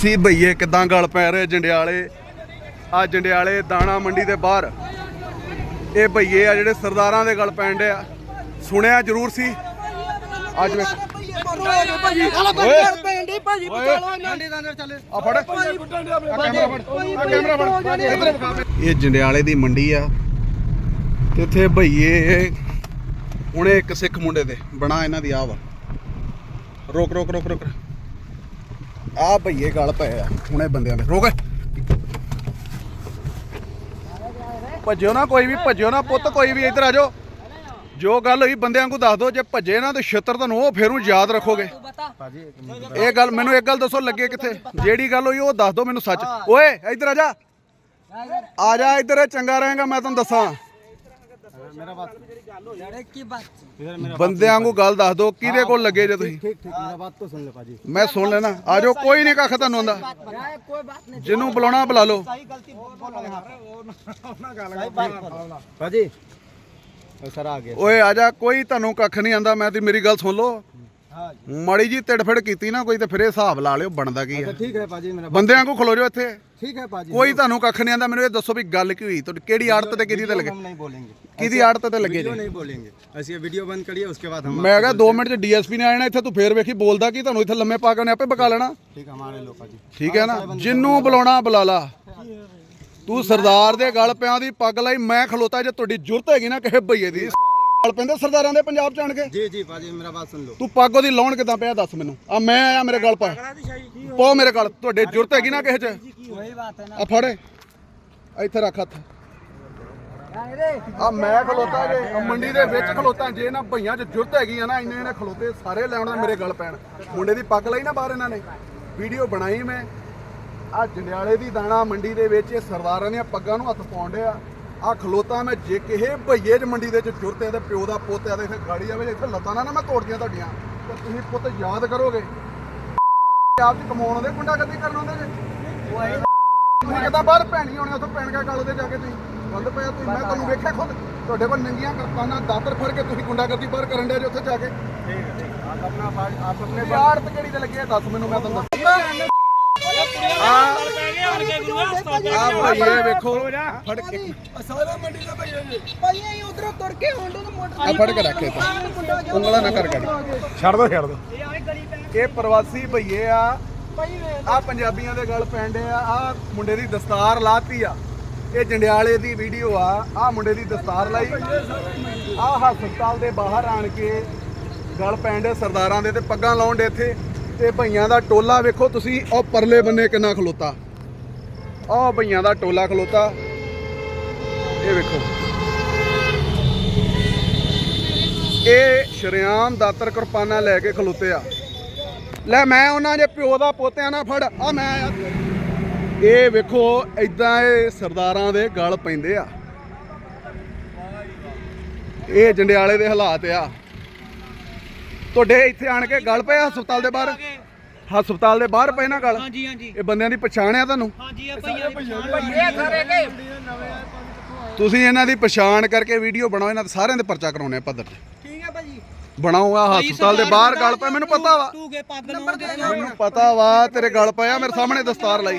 ਸੀ ਭਈਏ, ਕਿਦਾਂ ਗਲ ਪੈ ਰਹੇ ਜੰਡਿਆਲੇ? ਆ ਜੰਡਿਆਲੇ ਦਾਣਾ ਮੰਡੀ ਦੇ ਬਾਹਰ। ਇਹ ਭਈਏ ਆ ਜਿਹੜੇ ਸਰਦਾਰਾਂ ਦੇ ਗਲ ਪੈਣ ਡੇ ਆ ਸੁਣਿਆ ਜ਼ਰੂਰ ਸੀ? ਅੱਜ ਵੇਖ। ਇਹ ਜੰਡਿਆਲੇ ਦੀ ਮੰਡੀ ਆ। ਤੇ ਇੱਥੇ ਭਈਏ ਉਹਨੇ ਇੱਕ ਸਿੱਖ ਮੁੰਡੇ ਦੇ ਬਣਾ ਇਹਨਾਂ ਦੀ ਆ ਵਾ। ਰੋਕ ਰੋਕ ਰੋਕ ਰੋਕ। ਆ ਭਈਏ ਗਲ ਪਏ ਆ ਹੁਣੇ ਬੰਦਿਆਂ ਦੇ। ਰੋਕ ਭੱਜਿਓ ਨਾ ਕੋਈ ਵੀ ਭੱਜਿਓ ਨਾ ਪੁੱਤ ਕੋਈ ਵੀ ਇੱਧਰ ਆ ਜਾਓ। ਜੋ ਗੱਲ ਹੋਈ ਬੰਦਿਆਂ ਨੂੰ ਦੱਸ ਦਿਓ ਜੇ ਭੱਜੇ ਨਾ ਤੇ ਛਿੱਤਰ ਤੁਹਾਨੂੰ ਉਹ ਫੇਰ ਯਾਦ ਰੱਖੋਗੇ। ਇਹ ਗੱਲ ਮੈਨੂੰ ਇੱਕ ਗੱਲ ਦੱਸੋ ਲੱਗੇ ਕਿੱਥੇ? ਜਿਹੜੀ ਗੱਲ ਹੋਈ ਉਹ ਦੱਸ ਦਿਓ ਮੈਨੂੰ ਸੱਚ। ਓਏ ਇੱਧਰ ਆ ਜਾ। ਆ ਜਾ ਇੱਧਰ ਚੰਗਾ ਰਹੇਗਾ ਮੈਂ ਤੁਹਾਨੂੰ ਦੱਸਾਂ। ਮੇਰਾ ਬਾਤ ਬੰਦਿਆਂ ਗੱਲ ਦੱਸ ਦਿਓ ਕਿਹਦੇ ਕੋਲ ਲੱਗੇ ਜੇ ਤੁਸੀਂ? ਠੀਕ ਠੀਕ ਮੇਰਾ ਬਾਤ ਤਾਂ ਸੁਣ ਲੈ ਭਾਜੀ। ਮੈਂ ਸੁਣ ਲੈਣਾ। ਆ ਕੋਈ ਨਹੀਂ ਕੱਖ ਤੁਹਾਨੂੰ ਆਉਂਦਾ। ਜਿਹਨੂੰ ਬੁਲਾਉਣਾ ਬੁਲਾ ਲਓ। ਓਏ ਆ ਜਾ ਕੋਈ ਤੁਹਾਨੂੰ ਕੱਖ ਨਹੀਂ ਆਂਦਾ ਮੈਂ ਤੇ ਮੇਰੀ ਗੱਲ ਸੁਣ ਲਓ। ਮਾੜੀ ਜੀ ਤਿੜਫੜ ਕੀਤੀ ਨਾ ਕੋਈ ਤੇ ਫਿਰ ਇਹ ਹਿਸਾਬ ਲਾ ਲਿਓ ਬਣਦਾ ਕੀ ਹੈ। ਬੰਦਿਆਂ ਕੋ ਖਲੋ ਜਾਓ ਇੱਥੇ। ठीक है पाजी ਕੋਈ ਤੁਹਾਨੂੰ ਕੱਖ ਨਹੀਂ ਆਂਦਾ ਮੈਨੂੰ ਇਹ ਦੱਸੋ ਵੀ ਗੱਲ ਕੀ ਹੋਈ ਤੁਹਾਡੀ ਕਿਹੜੀ ਆੜਤ ਤੇ ਕਿਹਦੀ ਤੇ ਲੱਗੇ हम नहीं बोलेंगे ਕਿਹਦੀ ਆੜਤ ਤੇ ਲੱਗੇ वीडियो ਜੀ नहीं बोलेंगे ऐसे ये वीडियो बंद करिए उसके बाद हम ਮੈਂ ਕਿਹਾ 2 ਮਿੰਟ ਚ ਡੀਐਸਪੀ ਨੇ ਆ ਜਾਣਾ ਇੱਥੇ ਤੂੰ ਫੇਰ ਵੇਖੀ ਬੋਲਦਾ ਕੀ ਤੁਹਾਨੂੰ ਇੱਥੇ ਲੰਮੇ ਪਾ ਕੇ ਉਹਨੇ ਆਪੇ ਬਕਾ ਲੈਣਾ ठीक है हमारे लो पाजी ਠੀਕ ਹੈ ਨਾ ਜਿੰਨੂੰ ਬੁਲਾਉਣਾ ਬੁਲਾ ਲਾ ਤੂੰ ਸਰਦਾਰ ਦੇ ਗਲ ਪਿਆਂ ਦੀ ਪੱਗ ਲਈ ਮੈਂ ਖਲੋਤਾ ਜੇ ਤੁਹਾਡੀ ਜੁਰਤ ਹੈਗੀ ਨਾ ਕਿਸੇ ਭਈਏ ਦੀ ਗਾਲ ਪੈਂਦੇ ਸਰਦਾਰਾਂ ਦੇ ਪੰਜਾਬ ਚ ਆਣ ਕੇ। ਜੀ ਜੀ ਬਾਜੀ ਮੇਰਾ ਬਾਤ ਸੁਣ ਲਓ। ਤੂੰ ਪੱਗ ਉਹਦੀ ਲਾਉਣ ਕਿਦਾਂ ਪਿਆ ਦੱਸ ਮੈਨੂੰ? ਆ ਮੈਂ ਆਇਆ ਮੇਰੇ ਗਲ ਪਾ। ਪੋ ਮੇਰੇ ਗਲ। ਤੁਹਾਡੇ ਜੁਰਤ ਹੈਗੀ ਨਾ ਕਿਸੇ ਚ? ਉਹੀ ਬਾਤ ਹੈ ਨਾ। ਆ ਇੱਥੇ ਰੱਖ ਹੱਥ। ਆ ਮੈਂ ਖਲੋਤਾ ਜੇ ਮੰਡੀ ਦੇ ਵਿੱਚ ਖਲੋਤਾ। ਜੇ ਨਾ ਭਈਆਂ ਚ ਜੁਰਤ ਹੈਗੀ ਆ ਨਾ ਇੰਨੇ ਇਹਨੇ ਖਲੋਤੇ ਸਾਰੇ ਲੈਣਾ ਮੇਰੇ ਗਲ ਪੈਣ। ਮੁੰਡੇ ਦੀ ਪੱਗ ਲਈ ਨਾ ਬਾਹਰ ਇਹਨਾਂ ਨੇ। ਵੀਡੀਓ ਬਣਾਈ ਮੈਂ। ਆ ਜੰਡਿਆਲੇ ਦੀ ਦਾਣਾ ਮੰਡੀ ਦੇ ਵਿੱਚ ਇਹ ਸਰਦਾਰਾਂ ਦੀਆਂ ਪੱਗਾਂ ਨੂੰ ਹੱਥ ਪਾਉਂਦੇ ਆ ਆ ਖਲੋਤਾ ਮੈਂ ਜੇ ਕਿਹੇ ਭਈਏ ਜ ਮੰਡੀ ਦੇ ਚ ਜੁਰਤੇ ਤੇ ਪਿਓ ਦਾ ਪੁੱਤ ਆ ਤੇ ਗਾੜੀ ਆਵੇ ਇੱਥੇ ਲੱਤਾਂ ਨਾ ਨਾ ਮੈਂ ਤੋੜਦੀਆਂ ਤੁਹਾਡੀਆਂ। ਤੇ ਤੁਸੀਂ ਪੁੱਤ ਯਾਦ ਕਰੋਗੇ। ਪੰਜਾਬ ਚ ਕਮਾਉਣ ਆਉਂਦੇ ਗੁੰਡਾ ਗੱਦੀ ਕਰਨ ਆਉਂਦੇ ਜੇ। ਉਹ ਆਏ ਕਿਦਾਂ ਬਾਹਰ ਭੈਣੀ ਆਉਣੇ ਉੱਥੇ ਪੈਣ ਕਾ ਗੱਲ ਤੇ ਜਾ ਕੇ ਤੁਸੀਂ ਬੰਦ ਪਿਆ ਤੁਸੀਂ? ਮੈਂ ਤੁਹਾਨੂੰ ਵੇਖਿਆ ਖੁਦ। ਤੁਹਾਡੇ ਕੋਲ ਨੰਗੀਆਂ ਕਰਪਾਨਾਂ ਦਾਤਰ ਫੜ ਕੇ ਤੁਸੀਂ ਗੁੰਡਾਗਰਦੀ ਬਾਹਰ ਕਰਨ ਦੇ ਜੇ ਉੱਥੇ ਜਾ ਕੇ। ਠੀਕ ਹੈ ਠੀਕ ਆਪ ਆਪਣਾ ਆਪਣੇ ਯਾਰ ਤੇ ਕਿਹੜੀ ਤੇ ਲੱਗੇ ਦੱਸ ਮੈਨੂੰ ਮੈਂ ਤੁਹਾਨੂੰ ਆ ਪ੍ਰਵਾਸੀ ਭਈਏ ਆ। ਆ ਪੰਜਾਬੀਆਂ ਦੇ ਗਲ ਪੈਂਦੇ ਆ। ਆ ਮੁੰਡੇ ਦੀ ਦਸਤਾਰ ਲਾਤੀ ਆ। ਇਹ ਜੰਡਿਆਲੇ ਦੀ ਵੀਡੀਓ ਆ। ਆ ਮੁੰਡੇ ਦੀ ਦਸਤਾਰ ਲਾਈ। ਆ ਹਸਪਤਾਲ ਦੇ ਬਾਹਰ ਆਣ ਕੇ ਗਲ ਪੈਂਦੇ ਸਰਦਾਰਾਂ ਦੇ ਤੇ ਪੱਗਾਂ ਲਾਉਣ ਦੇ ਇੱਥੇ। ਤੇ ਭਈਆਂ ਦਾ ਟੋਲਾ ਵੇਖੋ ਤੁਸੀਂ ਉਹ ਪਰਲੇ ਬੰਨੇ ਕਿੰਨਾ ਖਲੋਤਾ। ਆਹ ਭਈਆਂ ਦਾ ਟੋਲਾ ਖਲੋਤਾ। ਇਹ ਵੇਖੋ। ਇਹ ਸ਼ਰਿਆਮ ਦਾਤਰ ਕਿਰਪਾਨਾਂ ਲੈ ਕੇ ਖਲੋਤੇ ਆ। ਲੈ ਮੈਂ ਉਹਨਾਂ ਦੇ ਪਿਓ ਦਾ ਪੋਤਿਆਂ ਨਾਲ ਫੜ ਆ ਮੈਂ ਇਹ ਵੇਖੋ ਐਦਾਂ ਇਹ ਸਰਦਾਰਾਂ ਦੇ ਗਲ ਪੈਂਦੇ ਆ। ਇਹ ਜੰਡਿਆਲੇ ਦੇ ਹਾਲਾਤ ਆ। ਤੁਹਾਡੇ ਇੱਥੇ ਆਣ ਕੇ ਗਲ ਪਏ ਹਸਪਤਾਲ ਦੇ ਬਾਹਰ? ਹਸਪਤਾਲ ਦੇ ਬਾਹਰ ਪਏ ਨਾ ਗਲ। ਹਾਂਜੀ ਹਾਂਜੀ। ਇਹ ਬੰਦਿਆਂ ਦੀ ਪਛਾਣ ਆ ਤੁਹਾਨੂੰ? ਹਾਂਜੀ ਆ ਭਈਆ ਭਈਆ ਸਾਰੇ ਕੇ ਤੁਸੀਂ ਇਹਨਾਂ ਦੀ ਪਛਾਣ ਕਰਕੇ ਵੀਡੀਓ ਬਣਾਓ ਇਹਨਾਂ ਦੇ ਸਾਰਿਆਂ ਦੇ ਪਰਚਾ ਕਰਾਉਣੇ ਆ ਪੱਧਰ ਤੇ। ਠੀਕ ਹੈ ਭਾਜੀ ਬਣਾਓ ਆ ਹਸਪਤਾਲ ਦੇ ਬਾਹਰ ਗਲ ਪਏ ਮੈਨੂੰ ਪਤਾ ਵਾ। ਤੂੰ ਕੇ ਪੱਗ ਲਾਉਣ ਦੇ ਮੈਨੂੰ ਪਤਾ ਵਾ ਤੇਰੇ ਗਲ ਪਿਆ ਮੇਰੇ ਸਾਹਮਣੇ ਦਸਤਾਰ ਲਾਈ।